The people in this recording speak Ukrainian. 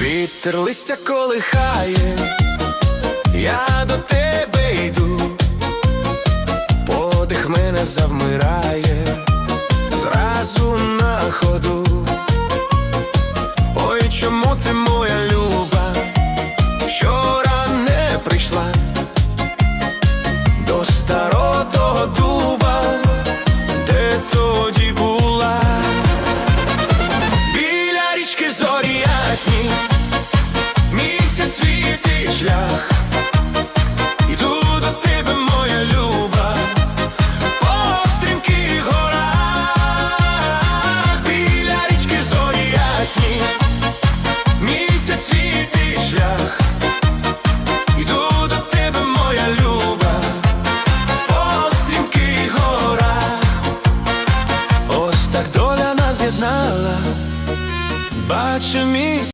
Вітер листя колихає, я до тебе йду, подих мене завмирає, зразу на ходу. Ой, чому ти моя люба, світлий шлях. Іду до тебе, моя люба, по стрімких біля річки зорі ясні, місяць світлий шлях. Іду до тебе, моя люба, по горах, ось так доля нас з'єднала, бачу місяць.